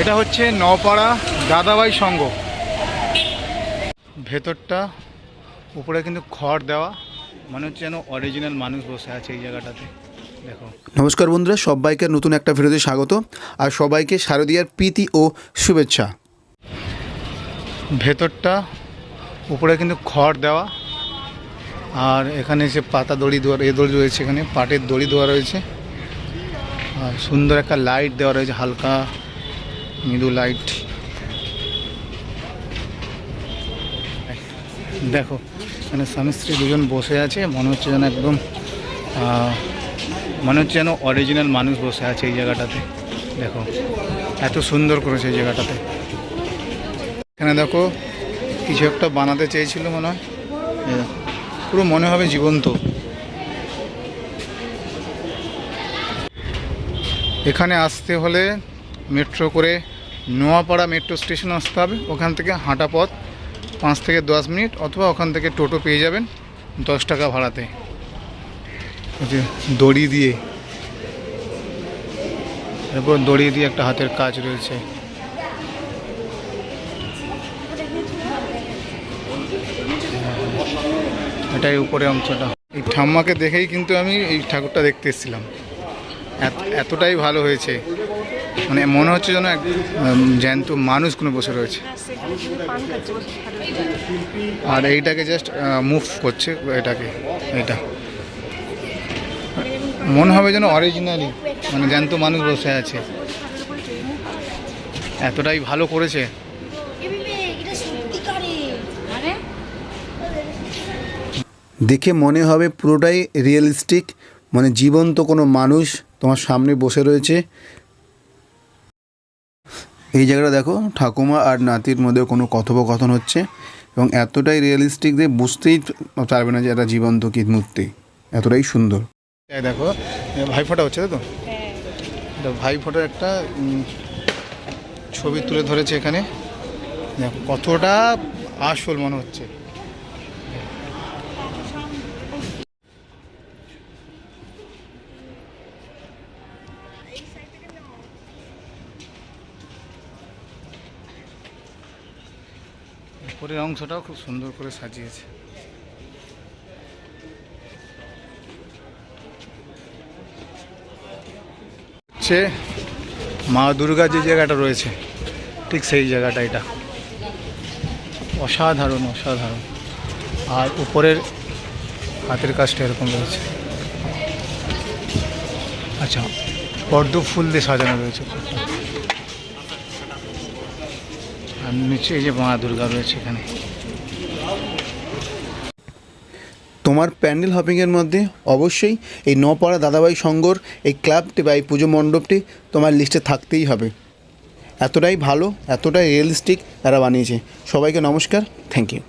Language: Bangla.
এটা হচ্ছে নপাড়া দাদাবাই সংঘ। ভেতরটা উপরে কিন্তু খড় দেওয়া। মনে হচ্ছে যেন অরিজিনাল মানুষ বসে আছে এই জায়গাটাতে। দেখো। নমস্কার বন্ধুরা সবাইকে নতুন একটা ভিডিওতে স্বাগত। আর সবাইকে শারদীয়ার প্রীতি ও শুভেচ্ছা। ভেতরটা উপরে কিন্তু খড় দেওয়া। আর এখানে যে পাতা দড়ি দেওয়া এ দড়ি রয়েছে এখানে পাটের দড়ি দেওয়া রয়েছে। আর সুন্দর একটা লাইট দেওয়া রয়েছে হালকা মৃদু লাইট দেখো, এখানে স্বামী স্ত্রী দুজন বসে আছে, মনে হচ্ছে যেন একদম মনে হচ্ছে যেন অরিজিনাল মানুষ বসে আছে এই জায়গাটাতে। দেখো, এত সুন্দর করেছে এই জায়গাটাতে। এখানে দেখো, কিছু একটা বানাতে চেয়েছিল মনে হয়। পুরো মনে হবে জীবন্ত। এখানে আসতে হলে মেট্রো করে নোয়াপাড়া মেট্রো স্টেশন আসতে হবে। ওখান থেকে হাঁটা পথ পাঁচ থেকে দশ মিনিট অথবা ওখান থেকে টোটো পেয়ে যাবেন দশ টাকা ভাড়াতে। দড়ি দিয়ে, এরপর দড়ি দিয়ে একটা হাতের কাজ রয়েছে। এটাই উপরে অংশটা। এই ঠাম্মাকে দেখেই কিন্তু আমি এই ঠাকুরটা দেখতে এসেছিলাম। এতটাই ভালো হয়েছে। মানে মনে হচ্ছে যেন এক জ্যান্ত মানুষ কোনো বসে রয়েছে। আর এইটাকে জাস্ট মুভ করছে এটাকে, এটা। মনে হবে যেন অরিজিনালি মানে জ্যান্ত মানুষ বসে আছে। এতটাই ভালো করেছে। দেখে মনে হবে পুরোটাই রিয়েলিস্টিক মানে জীবন্ত কোনো মানুষ তোমার সামনে বসে রয়েছে। এই জায়গাটা দেখো ঠাকুমা আর নাতির মধ্যে কোনো কথোপকথন হচ্ছে এবং এতটাই রিয়েলিস্টিক যে বুঝতেই পারবে না যে এটা জীবন্ত কি মূর্তি। এতটাই সুন্দর। দেখো ভাই ফোঁটা হচ্ছে তাই তো? এটা ভাই ফোঁটার একটা ছবি তুলে ধরেছে এখানে। দেখো কতটা আসল মনে হচ্ছে। উপরের অংশটাও খুব সুন্দর করে সাজিয়েছে। মা দুর্গা যে জায়গাটা রয়েছে, ঠিক সেই জায়গাটা এটা। অসাধারণ অসাধারণ। আর উপরের হাতের কাজটা এরকম রয়েছে। আচ্ছা পদ্ম ফুল দিয়ে সাজানো রয়েছে আর নিচে এই যে মা দুর্গা রয়েছে এখানে। তোমার প্যান্ডেল হপিংয়ের মধ্যে অবশ্যই এই নপাড়া দাদাভাই সংঘর এই ক্লাবটি বা এই পুজো মণ্ডপটি তোমার লিস্টে থাকতেই হবে। এতটাই ভালো, এতটাই রিয়েলিস্টিক তারা বানিয়েছে। সবাইকে নমস্কার থ্যাংক ইউ